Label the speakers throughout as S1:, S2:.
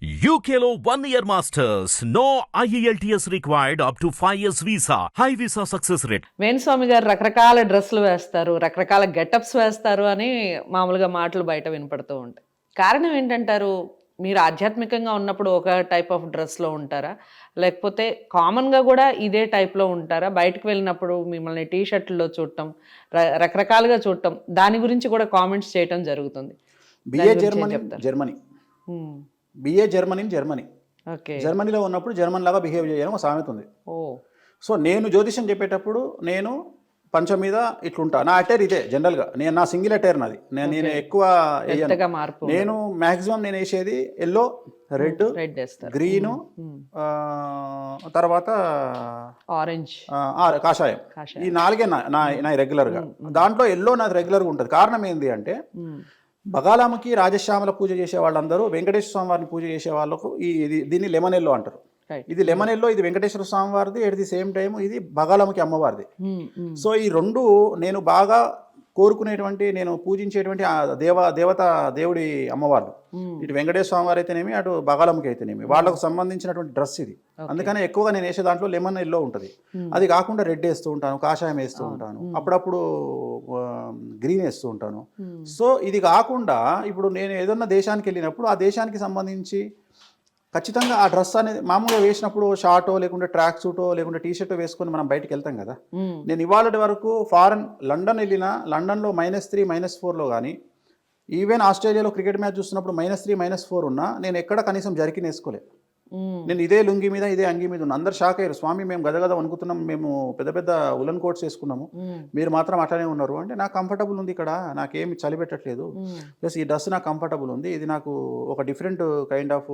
S1: One year masters. No E IELTS required up to 5 years visa. High visa success rate.
S2: Venu Swamy గారు రకరకాల డ్రెస్సులు వేస్తారు రకరకాల గెటప్స్ వేస్తారు అని మామూలుగా మాటలు బయట వినపడుతూ ఉంటాయి కారణం ఏంటంటారు మీరు ఆధ్యాత్మికంగా ఉన్నప్పుడు ఒక టైప్ ఆఫ్ డ్రెస్లో ఉంటారా లేకపోతే కామన్గా కూడా ఇదే టైప్లో ఉంటారా బయటకు వెళ్ళినప్పుడు మిమ్మల్ని టీ షర్ట్లో చూడటం రకరకాలుగా చూడటం దాని గురించి కూడా కామెంట్స్ చేయటం జరుగుతుంది
S3: జర్మనీ
S2: చెప్తారు?
S3: జర్మనీ బిఏ జర్మనీ జర్మనీ జర్మనీలో ఉన్నప్పుడు జర్మన్ లాగా బిహేవ్ చేయడం ఒక సామెత ఉంది. సో నేను జ్యోతిష్యం చెప్పేటప్పుడు నేను పంచం మీద ఇట్లుంటా. నా అటైర్ ఇదే జనరల్గా నేను నా సింగిల్ అటైర్ నాది. నేను నేను ఎక్కువ నేను మాక్సిమం నేను వేసేది ఎల్లో రెడ్ గ్రీను తర్వాత
S2: ఆరెంజ్
S3: కాషాయం. ఈ నాలుగే నా నా నా రెగ్యులర్గా దాంట్లో ఎల్లో నాది రెగ్యులర్గా ఉంటుంది. కారణం ఏంటి అంటే బగాలామకి రాజశ్యామల పూజ చేసే వాళ్ళందరూ వెంకటేశ్వర స్వామి వారిని పూజ చేసే వాళ్ళకు ఈ ఇది దీన్ని లెమన్ ఎల్లో అంటారు ఇది లెమన్ ఎల్లో ఇది వెంకటేశ్వర స్వామి వారిది ఎట్ ది సేమ్ టైం ఇది బగాలమ్మకి అమ్మవారిది. సో ఈ రెండు నేను బాగా కోరుకునేటువంటి నేను పూజించేటువంటి ఆ దేవ దేవత దేవుడి అమ్మవారు ఇటు వెంకటేశ్వర స్వామి వారు అయితేనేమి అటు బగాలమ్మకి అయితేనేమి. వాళ్ళకు సంబంధించినటువంటి డ్రెస్ ఇది. అందుకనే ఎక్కువగా నేను వేసే దాంట్లో లెమన్ ఎల్లో ఉంటుంది. అది కాకుండా రెడ్ వేస్తూ ఉంటాను కాషాయం వేస్తూ ఉంటాను. అప్పుడప్పుడు గ్రీన్ వేస్తూ ఉంటాను. సో ఇది కాకుండా ఇప్పుడు నేను ఏదన్నా దేశానికి వెళ్ళినప్పుడు ఆ దేశానికి సంబంధించి ఖచ్చితంగా ఆ డ్రెస్ అనేది మామూలుగా వేసినప్పుడు షార్టో లేకుంటే ట్రాక్ సూటో లేకుంటే టీ షర్టో వేసుకొని మనం బయటకు వెళ్తాం కదా. నేను ఇవాళ వరకు ఫారెన్ లండన్ వెళ్ళినా లండన్లో మైనస్ త్రీ మైనస్ ఫోర్లో కానీ ఈవెన్ ఆస్ట్రేలియాలో క్రికెట్ మ్యాచ్ చూస్తున్నప్పుడు మైనస్ త్రీ మైనస్ ఫోర్ ఉన్నా నేను ఎక్కడ కనీసం జరికిన వేసుకోలే. నేను ఇదే లుంగి మీద ఇదే అంగి మీద ఉన్నా. అందరు షాక్ అయ్యారు. స్వామి మేము గదగద వణుకుతున్నాం మేము పెద్ద పెద్ద ఉలన్ కోట్స్ వేసుకున్నాము. మీరు మాత్రం అట్లానే ఉన్నారు. అంటే నాకు కంఫర్టబుల్ ఉంది ఇక్కడ. నాకేమి చలి పెట్టట్లేదు. ప్లస్ ఈ డ్రెస్ నాకు కంఫర్టబుల్ ఉంది. ఇది నాకు ఒక డిఫరెంట్ కైండ్ ఆఫ్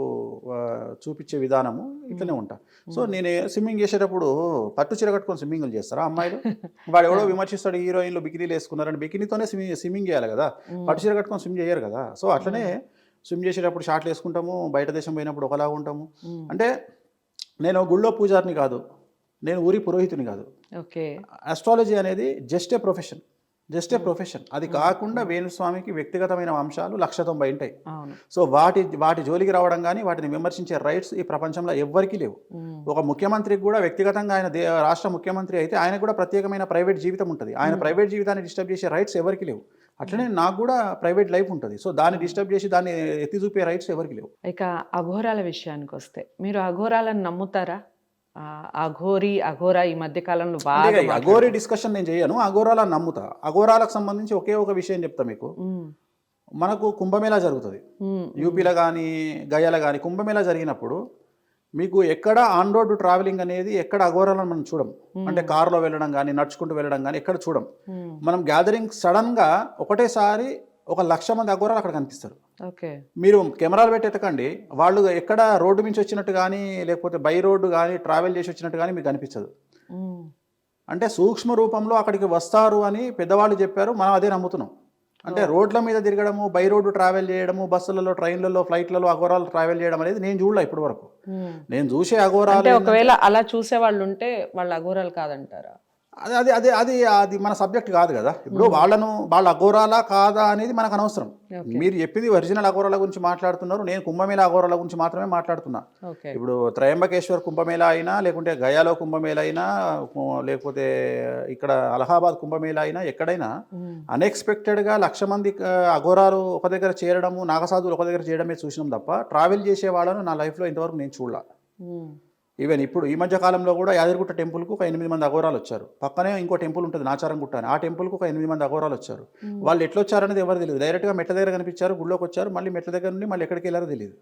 S3: చూపించే విధానము. ఇట్లనే ఉంటా. సో నేను స్విమ్మింగ్ చేసేటప్పుడు పట్టు చీర కట్టుకొని స్విమ్మింగ్లు చేస్తారా అమ్మాయిలు? వాడు ఎవడో విమర్శిస్తాడు హీరోయిన్లు బికినీలు వేసుకున్నారని. బికినీతోనే స్విమ్మింగ్ స్విమ్మింగ్ చేయాలి కదా. పట్టు చీర కట్టుకొని స్విమ్ చేయరు కదా. సో అట్లనే స్విమ్ చేసేటప్పుడు షార్ట్లు వేసుకుంటాము బయట దేశం పోయినప్పుడు ఒకలాగా ఉంటాము. అంటే నేను గుళ్ళో పూజారిని కాదు నేను ఊరి పురోహితుని కాదు.
S2: ఓకే.
S3: ఆస్ట్రాలజీ అనేది just a profession just a profession అది కాకుండా వేణుస్వామికి వ్యక్తిగతమైన అంశాలు లక్ష తొంభై ఉంటాయి. సో వాటి వాటి జోలికి రావడం కానీ వాటిని విమర్శించే రైట్స్ ఈ ప్రపంచంలో ఎవ్వరికీ లేవు. ఒక ముఖ్యమంత్రికి కూడా వ్యక్తిగతంగా ఆయన రాష్ట్ర ముఖ్యమంత్రి అయితే ఆయన కూడా ప్రత్యేకమైన ప్రైవేట్ జీవితం ఉంటుంది. ఆయన ప్రైవేట్ జీవితాన్ని డిస్టర్బ్ చేసే రైట్స్ ఎవరికి లేవు. అట్లనే నాకు కూడా ప్రైవేట్ లైఫ్ ఉంటుంది. సో దాన్ని డిస్టర్బ్ చేసి దాన్ని ఎత్తి చూపే రైట్స్ ఎవరికి లేవు.
S2: ఇక అఘోరాల విషయానికి వస్తే మీరు అఘోరాలను నమ్ముతారా? అఘోరి అఘోరా ఈ మధ్య కాలంలో బాగా
S3: అఘోరీ డిస్కషన్ నేను చేయను అఘోరాలను నమ్ముతా. అఘోరాలకు సంబంధించి ఒకే ఒక విషయం చెప్తా మీకు. మనకు కుంభమేళా జరుగుతుంది. యూపీలో కానీ గయాలో కానీ కుంభమేళా జరిగినప్పుడు మీకు ఎక్కడ ఆన్ రోడ్ ట్రావెలింగ్ అనేది ఎక్కడ అఘోరాలను మనం చూడం. అంటే కారులో వెళ్ళడం కానీ నడుచుకుంటూ వెళ్ళడం కానీ ఎక్కడ చూడం.
S2: ఉమ్,
S3: మనం గ్యాదరింగ్ సడన్గా ఒకటేసారి ఒక లక్ష మంది అఘోరాలు అక్కడ కనిపిస్తారు. మీరు కెమెరాలు పెట్టి ఎత్తకండి వాళ్ళు ఎక్కడ రోడ్డు నుంచి వచ్చినట్టు కానీ లేకపోతే బై రోడ్డు కానీ ట్రావెల్ చేసి వచ్చినట్టు కానీ మీకు కనిపించదు
S2: ఉమ్,
S3: అంటే సూక్ష్మ రూపంలో అక్కడికి వస్తారు అని పెద్దవాళ్ళు చెప్పారు. మనం అదే నమ్ముతున్నాం. అంటే రోడ్ల మీద తిరగడము బై రోడ్డు ట్రావెల్ చేయడము బస్సులలో ట్రైన్లలో ఫ్లైట్లలో అఘోరాలు ట్రావెల్ చేయడం అనేది నేను చూడలే ఇప్పటి వరకు. నేను చూసే అఘోరాలు
S2: అంటే ఒకవేళ అలా చూసే వాళ్ళు ఉంటే వాళ్ళు అఘోరాలు కాదంటారా
S3: అది అది అది అది అది మన సబ్జెక్ట్ కాదు కదా. ఇప్పుడు వాళ్ళను వాళ్ళ అఘోరాలా కాదా అనేది మనకు అనవసరం. మీరు చెప్పింది ఒరిజినల్ అఘోరాల గురించి మాట్లాడుతున్నారు నేను కుంభమేళ అఘోరాల గురించి మాత్రమే మాట్లాడుతున్నా. ఇప్పుడు త్రయంబకేశ్వర్ కుంభమేళ అయినా లేకుంటే గయాలో కుంభమేళ అయినా లేకపోతే ఇక్కడ అలహాబాద్ కుంభమేళ అయినా ఎక్కడైనా అన్ఎక్స్పెక్టెడ్గా లక్ష మంది అఘోరాలు ఒక దగ్గర చేరడము నాగసాధువులు ఒక దగ్గర చేయడమే చూసినాం తప్ప ట్రావెల్ చేసే వాళ్ళను నా లైఫ్లో ఇంతవరకు నేను చూడాల. ఈవెన్ ఇప్పుడు ఈ మధ్య కాలంలో కూడా యాదగిరిగుట్ట టెంపుల్కు ఒక ఎనిమిది మంది అఘోరాలు వచ్చారు. పక్కనే ఇంకో టెంపుల్ ఉంటుంది నాచారం గుట్ట అని. ఆ టెంపుల్కు ఒక ఎనిమిది మంది అఘోరాలు వచ్చారు. వాళ్ళు ఎట్లా వచ్చారనేది ఎవరు తెలియదు డైరెక్ట్గా మెట్ల దగ్గర కనిపించారు గుళ్ళోకి వచ్చారు మళ్ళీ మెట్ల దగ్గర నుండి మళ్ళీ ఎక్కడికి వెళ్ళారో తెలియదు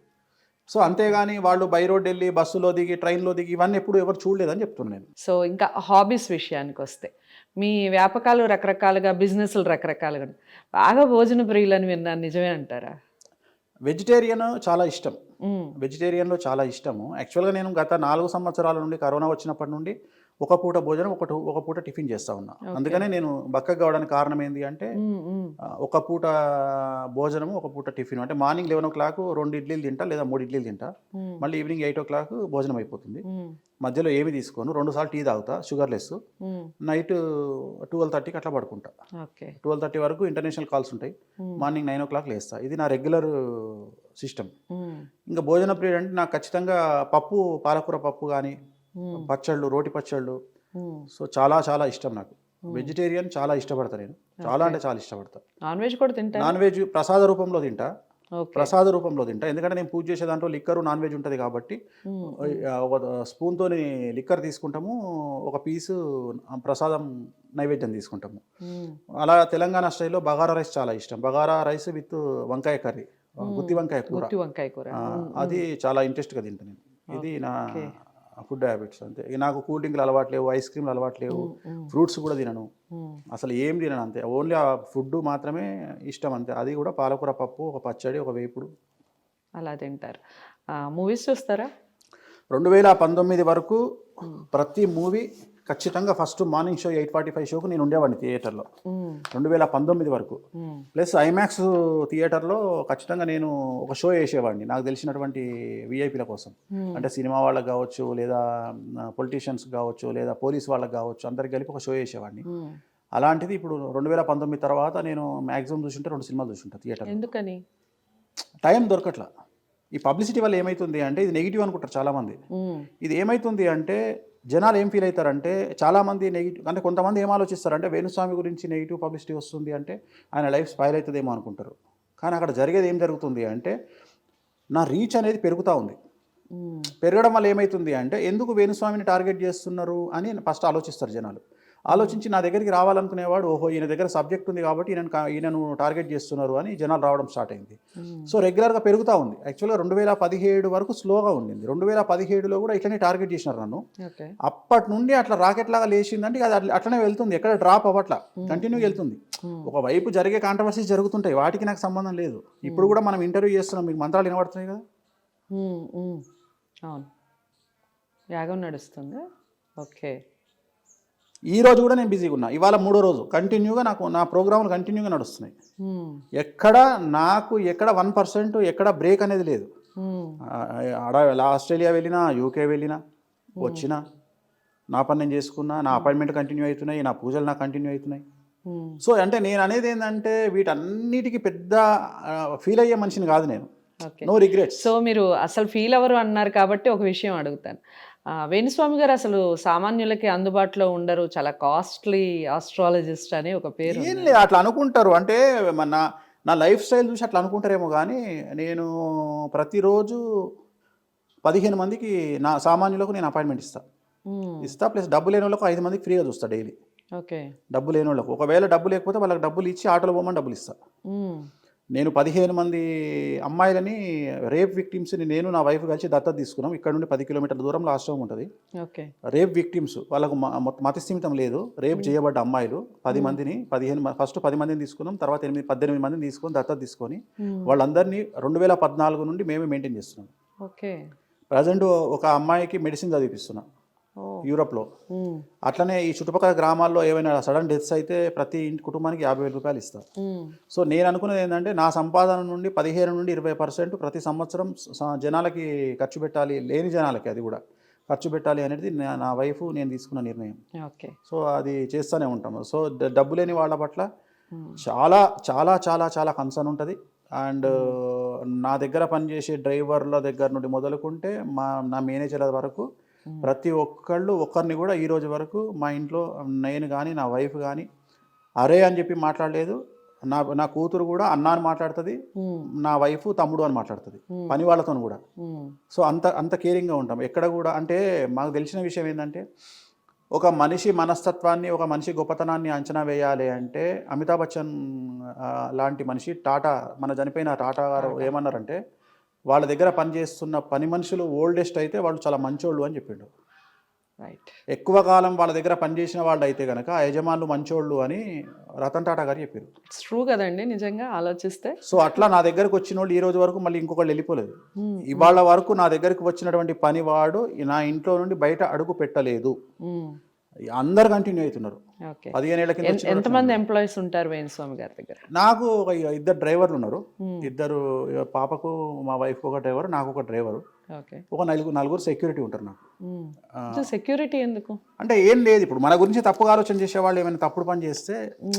S3: సో అంతేగాని వాళ్ళు బై రోడ్ వెళ్ళి బస్సులో దిగి ట్రైన్లో దిగి ఇవన్నీ ఎప్పుడు ఎవరు చూడలేదని చెప్తున్నాను నేను.
S2: సో ఇంకా హాబీస్ విషయానికి వస్తే మీ వ్యాపకాలు రకరకాలుగా బిజినెస్లు రకరకాలుగా. బాగా భోజన ప్రియులని విన్నాను. నిజమే అంటారా?
S3: వెజిటేరియన్ చాలా ఇష్టం. వెజిటేరియన్లో చాలా ఇష్టము. యాక్చువల్గా నేను గత నాలుగు సంవత్సరాల నుండి కరోనా వచ్చినప్పటి నుండి ఒక పూట భోజనం ఒక ఒక పూట టిఫిన్ చేస్తా ఉన్నా. అందుకనే నేను బక్కగా కావడానికి కారణం ఏంటి అంటే ఒక పూట భోజనము ఒక పూట టిఫిన్. అంటే మార్నింగ్ లెవెన్ ఓ క్లాక్ రెండు ఇడ్లీలు తింటా లేదా మూడు ఇడ్లీలు తింటా. మళ్ళీ ఈవినింగ్ ఎయిట్ ఓ క్లాక్ భోజనం అయిపోతుంది. మధ్యలో ఏమి తీసుకోను రెండు సార్లు టీ తాగుతా షుగర్లెస్.
S2: మ్మ్.
S3: నైట్ ట్వెల్వ్ థర్టీకి అట్లా పడుకుంటా.
S2: ఓకే.
S3: ట్వెల్వ్ థర్టీ వరకు ఇంటర్నేషనల్ కాల్స్ ఉంటాయి. మార్నింగ్ నైన్ ఓ క్లాక్ లేస్తా. ఇది నా రెగ్యులర్ సిస్టమ్. ఇంకా భోజన పీరియడ్ అంటే నాకు ఖచ్చితంగా పప్పు పాలకూర పప్పు కానీ. పచ్చళ్ళు రోటి పచ్చళ్ళు. సో చాలా చాలా ఇష్టం నాకు. వెజిటేరియన్ చాలా ఇష్టపడతా నేను. చాలా అంటే చాలా ఇష్టపడతా.
S2: నాన్ వెజ్ కూడా తింటారా
S3: నాన్ వెజ్ ప్రసాద రూపంలో తింటా. ప్రసాద రూపంలో తింటా. ఎందుకంటే నేను పూజ చేసే దాంట్లో లిక్కర్ నాన్ వెజ్ ఉంటుంది కాబట్టి స్పూన్తో లిక్కర్ తీసుకుంటాము. ఒక పీసు ప్రసాదం నైవేద్యం తీసుకుంటాము. అలా తెలంగాణ స్టైల్లో బగారా రైస్ చాలా ఇష్టం. బగారా రైస్ విత్ వంకాయ కర్రీ. గుత్తి వంకాయ కూర.
S2: వంకాయ కూర.
S3: అది చాలా ఇంట్రెస్ట్గా తింటాను నేను. ఇది నా ఫుడ్ హ్యాబిట్స్ అంతే. నాకు కూల్ డ్రింక్లు అలవాటు లేవు ఐస్ క్రీమ్లు అలవాటు లేవు. ఫ్రూట్స్ కూడా తినను. అసలు ఏం తినను అంతే. ఓన్లీ ఆ ఫుడ్ మాత్రమే ఇష్టం అంతే. అది కూడా పాలకూర పప్పు ఒక పచ్చడి ఒక వేపుడు.
S2: అలా తింటారు. మూవీస్ చూస్తారా?
S3: రెండు వేల పంతొమ్మిది వరకు ప్రతి మూవీ ఖచ్చితంగా first morning show eight forty five షోకు నేను ఉండేవాడిని థియేటర్లో. రెండు వేల పంతొమ్మిది వరకు. ప్లస్ ఐమాక్స్ థియేటర్లో ఖచ్చితంగా నేను ఒక షో వేసేవాడిని నాకు తెలిసినటువంటి విఐపీల కోసం. అంటే సినిమా వాళ్ళకి కావచ్చు లేదా పొలిటీషియన్స్ కావచ్చు లేదా పోలీస్ వాళ్ళకి కావచ్చు అందరికి కలిపి ఒక షో వేసేవాడిని. అలాంటిది ఇప్పుడు రెండు వేల పంతొమ్మిది తర్వాత నేను మ్యాక్సిమం చూసుంటే రెండు సినిమాలు చూసుంటా థియేటర్
S2: ఎందుకని?
S3: టైం దొరకట్లా. ఈ పబ్లిసిటీ వల్ల ఏమైతుంది అంటే ఇది నెగిటివ్ అనుకుంటారు చాలామంది. ఇది ఏమైతుంది అంటే జనాలు ఏం ఫీల్ అవుతారంటే చాలామంది నెగిటివ్ అంటే కొంతమంది ఏం ఆలోచిస్తారంటే వేణుస్వామి గురించి నెగిటివ్ పబ్లిసిటీ వస్తుంది అంటే ఆయన లైఫ్ స్పైల్ అవుతుందేమో అనుకుంటారు. కానీ అక్కడ జరిగేది ఏం జరుగుతుంది అంటే నా రీచ్ అనేది పెరుగుతూ ఉంది. పెరగడం వల్ల ఏమవుతుంది అంటే ఎందుకు వేణుస్వామిని టార్గెట్ చేస్తున్నారు అని ఫస్ట్ ఆలోచిస్తారు జనాలు. ఆలోచించి నా దగ్గరికి రావాలనుకునేవాడు ఓహో ఈయన దగ్గర సబ్జెక్ట్ ఉంది కాబట్టి ఈయన ఈయనను టార్గెట్ చేస్తున్నారు అని జనాలు రావడం స్టార్ట్ అయింది. సో రెగ్యులర్గా పెరుగుతూ ఉంది. యాక్చువల్గా రెండు వేల పదిహేడు వరకు స్లోగా ఉండింది రెండు వేల పదిహేడులో కూడా ఇట్లనే టార్గెట్ చేసినారు నన్ను. అప్పటి నుండి అట్లా రాకెట్ లాగా లేచిందంటే అది అట్ల- అట్లనే వెళ్తుంది. ఎక్కడ డ్రాప్ అవ్వట్లా. కంటిన్యూ వెళ్తుంది. ఒకవైపు జరిగే కాంట్రవర్సీస్ జరుగుతుంటాయి. వాటికి నాకు సంబంధం లేదు. ఇప్పుడు కూడా మనం ఇంటర్వ్యూ చేస్తున్నాం. మీకు మంత్రాలు వినబడుతున్నాయి కదా.
S2: అవును. యాగం నడుస్తుందా? ఓకే.
S3: ఈ రోజు కూడా నేను బిజీగా ఉన్నా. ఇవాళ మూడో రోజు. కంటిన్యూగా నాకు నా ప్రోగ్రాములు కంటిన్యూగా నడుస్తున్నాయి. ఎక్కడ నాకు ఎక్కడ వన్ పర్సెంట్ ఎక్కడ బ్రేక్ అనేది లేదు. ఆస్ట్రేలియా వెళ్ళినా యూకే వెళ్ళినా వచ్చినా నా పని నేను చేసుకున్నా నా అపాయింట్మెంట్ కంటిన్యూ అవుతున్నాయి నా పూజలు నాకు కంటిన్యూ అవుతున్నాయి. సో అంటే నేను అనేది ఏంటంటే వీటన్నిటికీ పెద్ద ఫీల్ అయ్యే మనిషిని కాదు నేను. నో రిగ్రెట్స్
S2: సో మీరు అసలు ఫీల్ అవ్వరు అన్నారు కాబట్టి ఒక విషయం అడుగుతాను. వేణుస్వామి గారు అసలు సామాన్యులకి అందుబాటులో ఉండరు. చాలా కాస్ట్లీ ఆస్ట్రాలజిస్ట్ అని ఒక పేరు
S3: ఏం
S2: ఉంది.
S3: లేదు అట్లా అనుకుంటారు. అంటే మన నా లైఫ్ స్టైల్ చూసి అట్లా అనుకుంటారేమో కానీ నేను ప్రతిరోజు పదిహేను మందికి నా సామాన్యులకు నేను అపాయింట్మెంట్ ఇస్తా. ఇస్తా ప్లస్ డబ్బు లేని వాళ్ళకు ఐదు మందికి ఫ్రీగా చూస్తా డైలీ.
S2: ఓకే.
S3: డబ్బు లేని వాళ్ళకు. ఒకవేళ డబ్బు లేకపోతే వాళ్ళకి డబ్బులు ఇచ్చి ఆటోలో పోమని డబ్బులు ఇస్తా. నేను పదిహేను మంది అమ్మాయిలని రేప్ విక్టిమ్స్ని నేను నా వైఫ్ కలిసి దత్తత తీసుకున్నాం. ఇక్కడ నుండి పది కిలోమీటర్ల దూరంలో ఆశ్రమం ఉంటుంది.
S2: ఓకే.
S3: రేప్ విక్టిమ్స్ వాళ్ళకు మతిస్థిమితం లేదు. రేప్ చేయబడ్డ అమ్మాయిలు పది మందిని పదిహేను ఫస్ట్ పది మందిని తీసుకున్నాం. తర్వాత ఎనిమిది పద్దెనిమిది మందిని తీసుకొని దత్తత తీసుకొని. వాళ్ళందరినీ రెండు వేల పద్నాలుగు నుండి మేమే మెయింటైన్ చేస్తున్నాం.
S2: ఓకే.
S3: ప్రజెంట్ ఒక అమ్మాయికి మెడిసిన్ చదివిస్తున్నాం
S2: ఓ
S3: యూరోప్లో. అట్లనే ఈ చుట్టుపక్కల గ్రామాల్లో ఏమైనా సడన్ డెత్స్ అయితే ప్రతి ఇంటి కుటుంబానికి యాభై వేల రూపాయలు ఇస్తాం
S2: మ్మ్.
S3: సో నేను అనుకున్నది ఏంటంటే నా సంపాదన నుండి పదిహేను నుండి ఇరవై పర్సెంట్ ప్రతి సంవత్సరం జనాలకి ఖర్చు పెట్టాలి లేని జనాలకి అది కూడా. ఖర్చు పెట్టాలి అనేది నా- వైఫ్ నేను తీసుకున్న నిర్ణయం.
S2: ఓకే.
S3: సో అది చేస్తూనే ఉంటాము సో డబ్బు లేని వాళ్ళ పట్ల. చాలా చాలా చాలా చాలా కన్సర్న్ ఉంటుంది. అండ్ నా దగ్గర పనిచేసే డ్రైవర్ల దగ్గర నుండి మొదలుకుంటే మా నా మేనేజర్ల వరకు ప్రతి ఒక్కళ్ళు ఒక్కరిని కూడా ఈ రోజు వరకు మా ఇంట్లో నేను కానీ నా వైఫ్ కానీ అరే అని చెప్పి మాట్లాడలేదు. నా నా కూతురు కూడా అన్న అని మాట్లాడుతుంది. నా వైఫ్ తమ్ముడు అని మాట్లాడుతుంది పని వాళ్ళతో కూడా. సో అంత అంత కేరింగ్గా ఉంటాం. ఎక్కడ కూడా అంటే మాకు తెలిసిన విషయం ఏంటంటే ఒక మనిషి మనస్తత్వాన్ని ఒక మనిషి గొప్పతనాన్ని అంచనా వేయాలి అంటే అమితాబ్ బచ్చన్ లాంటి మనిషి టాటా మన చనిపోయిన టాటా గారు ఏమన్నారంటే వాళ్ళ దగ్గర పనిచేస్తున్న పని మనుషులు ఓల్డెస్ట్ అయితే వాళ్ళు చాలా మంచోళ్ళు అని చెప్పిండు.
S2: రైట్
S3: ఎక్కువ కాలం వాళ్ళ దగ్గర పనిచేసిన వాళ్ళు అయితే కనుక ఆ యజమానులు మంచోళ్ళు అని రతన్ టాటా గారు చెప్పారు.
S2: ఇట్స్ ట్రూ కదండి నిజంగా ఆలోచిస్తే.
S3: సో అట్లా నా దగ్గరకు వచ్చిన వాళ్ళు ఈ రోజు వరకు మళ్ళీ ఇంకొకళ్ళు వెళ్ళిపోలేదు. ఇవాళ వరకు నా దగ్గరికి వచ్చినటువంటి పనివాడు నా ఇంట్లో నుండి బయట అడుగు పెట్టలేదు. అందరు కంటిన్యూ అవుతున్నారు. పదిహేను కింద
S2: ఎంతమంది ఎంప్లాయీస్ ఉంటారు వేణుస్వామి గారి దగ్గర?
S3: నాకు ఒక ఇద్దరు డ్రైవర్లు ఉన్నారు. ఇద్దరు పాపకు మా వైఫ్ ఒక డ్రైవర్ నాకు ఒక డ్రైవరు.
S2: ఓకే.
S3: ఒక నలుగురు నలుగురు సెక్యూరిటీ ఉంటారు నాకు.
S2: సెక్యూరిటీ ఎందుకు?
S3: అంటే ఏం లేదు ఇప్పుడు మన గురించి తప్పుగా ఆలోచన చేసే వాళ్ళు ఏమైనా తప్పుడు పని చేస్తే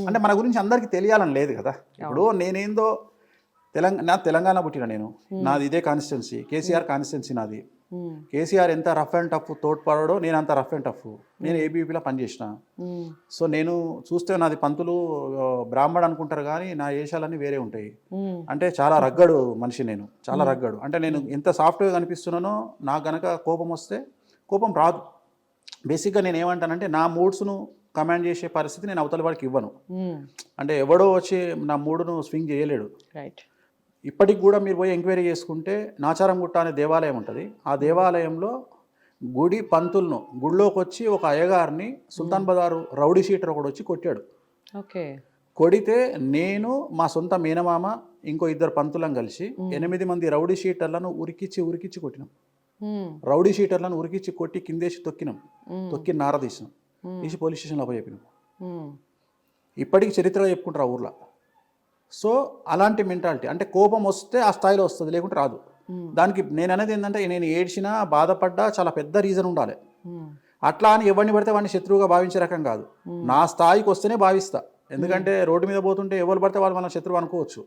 S3: అంటే మన గురించి అందరికీ తెలియాలని లేదు కదా. ఇప్పుడు నేనేందో తెలంగాణ నా తెలంగాణ పుట్టిన నేను. నాది ఇదే కాన్స్టిట్యున్సీ కేసీఆర్ కాన్స్టిట్యున్సీ నాది. కేసీఆర్ ఎంత రఫ్ అండ్ టఫ్ తోడ్పడడో నేను అంత రఫ్ అండ్ టఫ్. నేను ఏబీపీలో పనిచేసిన. సో నేను చూస్తే నాది పంతులు ఆ, బ్రాహ్మడు అనుకుంటారు కానీ నా వేషాలన్నీ వేరే ఉంటాయి. అంటే చాలా రగ్గడు మనిషి నేను. చాలా రగ్గడు. అంటే నేను ఎంత సాఫ్ట్గా కనిపిస్తున్నానో నాకు గనక కోపం వస్తే కోపం రాదు. బేసిక్గా నేను ఏమంటానంటే నా మూడ్స్ను కమాండ్ చేసే పరిస్థితి నేను అవతల వాడికి ఇవ్వను. అంటే ఎవడో వచ్చి నా మూడును స్వింగ్ చేయలేడు.
S2: రైట్.
S3: ఇప్పటికి కూడా మీరు పోయి ఎంక్వైరీ చేసుకుంటే నాచారం గుట్ట అనే దేవాలయం ఉంటుంది. ఆ దేవాలయంలో గుడి పంతులను గుడిలోకి వచ్చి ఒక అయ్యగారిని సుల్తాన్ బజారు రౌడీ షీటర్ ఒకడు వచ్చి కొట్టాడు.
S2: ఓకే.
S3: కొడితే నేను మా సొంత మేనమామ ఇంకో ఇద్దరు పంతులం కలిసి ఎనిమిది మంది రౌడీ షీటర్లను ఉరికిచ్చి ఉరికిచ్చి కొట్టినాం. రౌడీ షీటర్లను ఉరికిచ్చి కొట్టి కిందేసి తొక్కినాం. తొక్కి నార తీసినాం. తీసి పోలీస్ స్టేషన్లో చెప్పినాం.
S2: మ్మ్.
S3: ఇప్పటికి చరిత్ర చెప్పుకుంటారు ఆ ఊర్లో. సో అలాంటి మెంటాలిటీ. అంటే కోపం వస్తే ఆ స్థాయిలో వస్తుంది లేకుంటే రాదు. దానికి నేను అనేది ఏంటంటే నేను ఏడ్చినా బాధపడ్డా చాలా పెద్ద రీజన్ ఉండాలి. అట్లా అని ఎవరిని పడితే వాడిని శత్రువుగా భావించే రకం కాదు. నా స్థాయికి వస్తేనే భావిస్తా. ఎందుకంటే రోడ్డు మీద పోతుంటే ఎవరు పడితే వాళ్ళు మన శత్రువు అనుకోవచ్చు.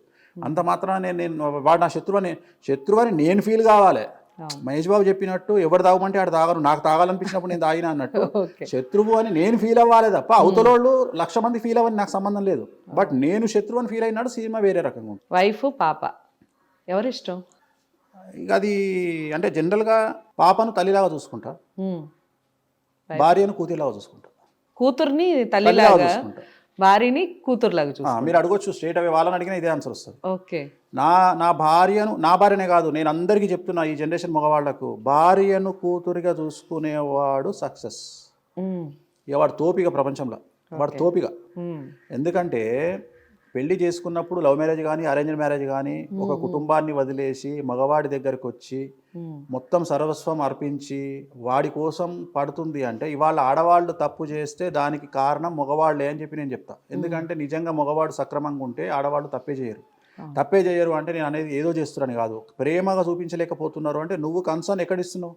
S3: అంత మాత్రాన నేను నేను వాడు నా శత్రువు అని శత్రువు అని నేను ఫీల్ కావాలి. మహేష్ బాబు చెప్పినట్టు ఎవరు తాగమంటే ఆడు తాగరు. నాకు తాగాలనిపించినప్పుడు నేను తాగినా అన్నట్టు. శత్రువు అని నేను ఫీల్ అవ్వాలి తప్ప అవతలోళ్ళు లక్ష మంది ఫీల్ అవ్వని నాకు సంబంధం లేదు. బట్ నేను శత్రువు అని ఫీల్ అయినాడు సినిమా వేరే రకంగా ఉంటుంది
S2: వైఫ్ పాప. ఎవరిష్టం?
S3: ఇక అది అంటే జనరల్గా పాపను తల్లిలాగా చూసుకుంటా.
S2: మ్మ్.
S3: భార్యను కూతురిలాగా చూసుకుంటా.
S2: కూతుర్ని
S3: తల్లిలాగా చూసుకుంటా.
S2: భార్యని కూతురులాగా
S3: ఆ,
S2: చూసు
S3: మీరు అడగొచ్చు స్ట్రేట్ అవే వాళ్ళని అడిగినా ఇదే ఆన్సర్ వస్తుంది.
S2: ఓకే.
S3: నా నా భార్యను నా భార్యనే కాదు నేను అందరికీ చెప్తున్నా ఈ జనరేషన్ మగవాళ్ళకు భార్యను కూతురిగా చూసుకునేవాడు సక్సెస్. ఇక వాడు తోపిక ప్రపంచంలో వాడు తోపిక. ఎందుకంటే పెళ్ళి చేసుకున్నప్పుడు లవ్ మ్యారేజ్ కానీ అరేంజ్డ్ మ్యారేజ్ కానీ ఒక కుటుంబాన్ని వదిలేసి మగవాడి దగ్గరికి వచ్చి. మొత్తం సర్వస్వం అర్పించి వాడి కోసం పడుతుంది అంటే ఇవాళ ఆడవాళ్ళు తప్పు చేస్తే దానికి కారణం మగవాళ్ళే అని చెప్పి నేను చెప్తా. ఎందుకంటే నిజంగా మగవాడు సక్రమంగా ఉంటే ఆడవాళ్ళు తప్పే చేయరు. తప్పే చేయరు అంటే నేను అనేది ఏదో చేస్తున్నాను కాదు. ప్రేమగా చూపించలేకపోతున్నారు అంటే నువ్వు కన్సర్న్ ఎక్కడిస్తున్నావు?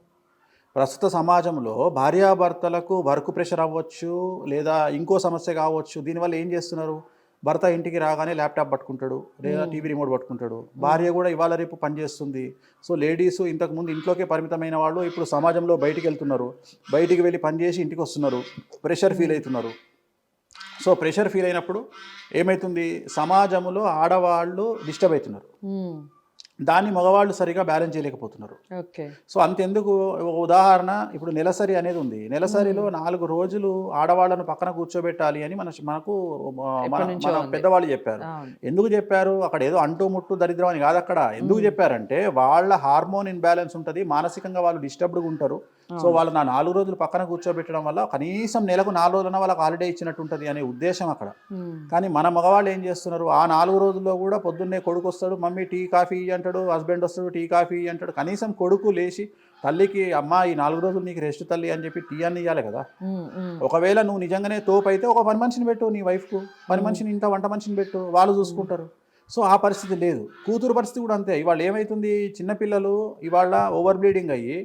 S3: ప్రస్తుత సమాజంలో భార్యాభర్తలకు వర్క్ ప్రెషర్ అవ్వచ్చు లేదా ఇంకో సమస్య కావచ్చు దీనివల్ల ఏం చేస్తున్నారు? భర్త ఇంటికి రాగానే ల్యాప్టాప్ పట్టుకుంటాడు లేదా టీవీ రిమోట్ పట్టుకుంటాడు. భార్య కూడా ఇవాళ రేపు పనిచేస్తుంది సో లేడీస్ ఇంతకుముందు ఇంట్లోకే పరిమితమైన వాళ్ళు ఇప్పుడు సమాజంలో బయటికి వెళ్తున్నారు. బయటికి వెళ్ళి పనిచేసి ఇంటికి వస్తున్నారు. ప్రెషర్ ఫీల్ అవుతున్నారు. సో ప్రెషర్ ఫీల్ అయినప్పుడు ఏమవుతుంది సమాజంలో ఆడవాళ్ళు డిస్టర్బ్ అవుతున్నారు.
S2: Hmm.
S3: దాన్ని మగవాళ్ళు సరిగా బ్యాలెన్స్ చేయలేకపోతున్నారు. సో అంతెందుకు? ఉదాహరణ ఇప్పుడు నెలసరి అనేది ఉంది. నెలసరిలో నాలుగు రోజులు ఆడవాళ్ళను పక్కన కూర్చోబెట్టాలి అని మన మనకు మన. పెద్దవాళ్ళు చెప్పారు. ఎందుకు చెప్పారు? అక్కడ ఏదో అంటూ ముట్టు దరిద్రం అని కాదు అక్కడ ఎందుకు చెప్పారంటే వాళ్ళ హార్మోన్ ఇన్బ్యాలెన్స్ ఉంటుంది. మానసికంగా వాళ్ళు డిస్టర్బ్డ్గా ఉంటారు. సో వాళ్ళు నా నాలుగు రోజులు పక్కన కూర్చోబెట్టడం వల్ల కనీసం నెలకు నాలుగు రోజులైనా వాళ్ళకి హాలిడే ఇచ్చినట్టు ఉంటుంది అనే ఉద్దేశం అక్కడ. కానీ మన మగవాళ్ళు ఏం చేస్తున్నారు? ఆ నాలుగు రోజుల్లో కూడా పొద్దున్నే కొడుకు వస్తాడు మమ్మీ టీ కాఫీ ఇయ్యి అంటాడు హస్బెండ్ వస్తాడు టీ కాఫీ అంటాడు. కనీసం కొడుకు లేచి తల్లికి అమ్మ ఈ నాలుగు రోజులు నీకు రెస్ట్ తల్లి అని చెప్పి టీ అని ఇవ్వాలి కదా. ఒకవేళ నువ్వు నిజంగానే తోపు అయితే ఒక పని మనిషిని పెట్టు నీ వైఫ్కు పని మనిషిని ఇంత వంట మనిషిని పెట్టు. వాళ్ళు చూసుకుంటారు. సో ఆ పరిస్థితి లేదు. కూతురు పరిస్థితి కూడా అంతే. ఇవాళ ఏమవుతుంది చిన్నపిల్లలు ఇవాళ ఓవర్ బ్లీడింగ్ అయ్యి.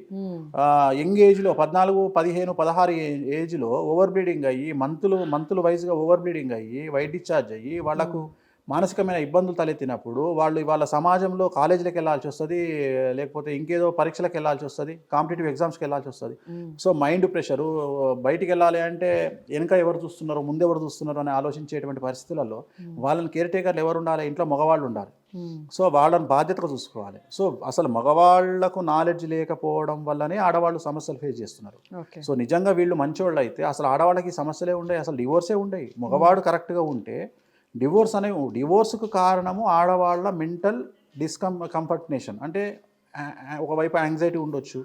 S3: యంగ్ ఏజ్లో పద్నాలుగు పదిహేను పదహారు ఏజ్లో ఓవర్ బ్లీడింగ్ అయ్యి మంతులు మంతులు వైజ్గా ఓవర్ బ్లీడింగ్ అయ్యి వైట్ డిశ్చార్జ్ అయ్యి వాళ్ళకు మానసికమైన ఇబ్బందులు తలెత్తినప్పుడు వాళ్ళు ఇవాళ సమాజంలో కాలేజీలకు వెళ్ళాల్సి వస్తుంది లేకపోతే ఇంకేదో పరీక్షలకు వెళ్ళాల్సి వస్తుంది కాంపిటేటివ్ ఎగ్జామ్స్కి వెళ్ళాల్సి వస్తుంది. సో మైండ్ ప్రెషరు బయటికి వెళ్ళాలి అంటే వెనక ఎవరు చూస్తున్నారు ముందు ఎవరు చూస్తున్నారు అని ఆలోచించేటువంటి పరిస్థితులలో వాళ్ళని కేర్ టేకర్లు ఎవరు ఉండాలి? ఇంట్లో మగవాళ్ళు ఉండాలి. సో వాళ్ళని బాధ్యతగా చూసుకోవాలి. సో అసలు మగవాళ్ళకు నాలెడ్జ్ లేకపోవడం వల్లనే ఆడవాళ్ళు సమస్యలు ఫేస్ చేస్తున్నారు. సో నిజంగా వీళ్ళు మంచోళ్ళు అయితే అసలు ఆడవాళ్ళకి సమస్యలే ఉండవు అసలు డివోర్సే ఉండవు మగవాడు కరెక్ట్గా ఉంటే డివోర్స్ అనే డివోర్స్కు కారణము ఆడవాళ్ళ మెంటల్ డిస్కం కంఫర్టేషన్ అంటే ఒకవైపు యాంగ్జైటీ ఉండొచ్చు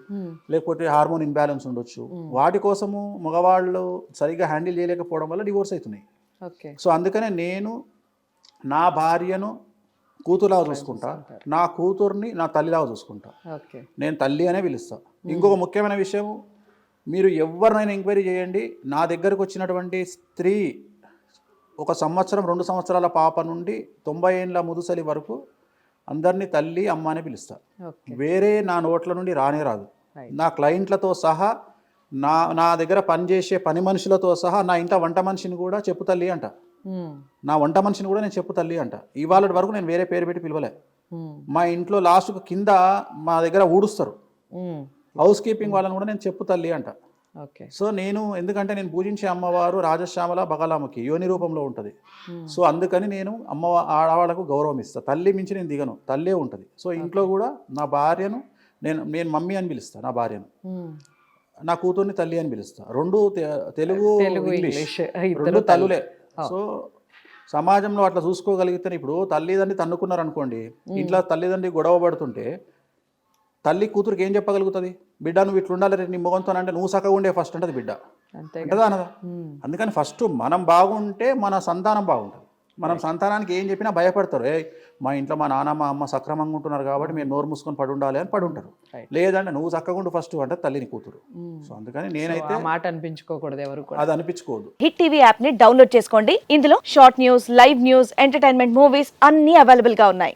S3: లేకపోతే హార్మోన్ ఇంబ్యాలెన్స్ ఉండొచ్చు. వాటి కోసము మగవాళ్ళు సరిగ్గా హ్యాండిల్ చేయలేకపోవడం వల్ల డివోర్స్ అవుతున్నాయి
S2: ఓకే.
S3: సో అందుకనే నేను నా భార్యను కూతురులాగా చూసుకుంటా నా కూతుర్ని నా తల్లిలాగా చూసుకుంటా. నేను తల్లి అనే పిలుస్తా. ఇంకొక ముఖ్యమైన విషయం మీరు ఎవరినైనా ఎంక్వైరీ చేయండి. నా దగ్గరకు వచ్చినటువంటి స్త్రీ ఒక సంవత్సరం రెండు సంవత్సరాల పాప నుండి తొంభై ఏళ్ళ ముదుసలి వరకు అందరినీ తల్లి అమ్మ అని పిలుస్తా
S2: ఓకే.
S3: వేరే నా నోట్ల నుండి రానే రాదు. నా క్లయింట్లతో సహా నా నా దగ్గర పనిచేసే పని మనుషులతో సహా నా ఇంట వంట మనిషిని కూడా చెప్పు తల్లి అంట. నా వంట మనిషిని కూడా నేను చెప్పు తల్లి అంట. ఇవాళ వరకు నేను వేరే పేరు పెట్టి పిలవలే. మా ఇంట్లో లాస్ట్కు కింద మా దగ్గర ఊడుస్తారు. హౌస్ కీపింగ్ వాళ్ళని కూడా నేను చెప్పు తల్లి అంట. సో నేను ఎందుకంటే నేను పూజించే అమ్మవారు రాజశ్యామల బగలాముఖి యోని రూపంలో ఉంటుంది.
S2: ఉమ్,
S3: సో అందుకని నేను అమ్మ ఆడవాళ్ళకు గౌరవం ఇస్తాను తల్లి మించి నేను దిగను తల్లే ఉంటుంది. సో ఇంట్లో కూడా నా భార్యను నేను నేను మమ్మీ అని పిలుస్తాను నా భార్యను.
S2: ఉమ్.
S3: నా కూతుర్ని తల్లి అని పిలుస్తా. రెండు తెలుగు ఇంగ్లీష్. రెండు తల్లులే. సో సమాజంలో అట్లా చూసుకోగలిగితే ఇప్పుడు తల్లిదండ్రి తన్నుకున్నారు అనుకోండి ఇంట్లో తల్లిదండ్రి గొడవ పడుతుంటే తల్లి కూతురికి ఏం చెప్పగలుగుతుంది? బిడ్డ నువ్వు ఇట్లా ఉండాలి నీ మొగంతో అంటే నువ్వు సక్కగా ఉండే ఫస్ట్ అంటది బిడ్డ.
S2: అంతే
S3: అంటదా అనదా అందుకని ఫస్ట్ మనం బాగుంటే మన సంతానం బాగుంటుంది. మనం సంతానానికి ఏం చెప్పినా భయపడతారు. ఏ మా ఇంట్లో మా నాన్న మా అమ్మ సక్రమంగా ఉంటున్నారు కాబట్టి మీరు నోరు మూసుకొని పడి ఉండాలి అని పడి ఉంటారు. లేదంటే నువ్వు చక్కగా ఉండు ఫస్ట్ అంటే తల్లిని కూతురు. సో అందుకని నేనైతే
S2: మాట అనిపించుకోకూడదు ఎవరు
S3: అది అనిపించుకోదు
S4: హిట్ టీవీ యాప్ని డౌన్లోడ్ చేసుకోండి. ఇందులో short news live news entertainment movies అన్ని అవైలబుల్గా ఉన్నాయి.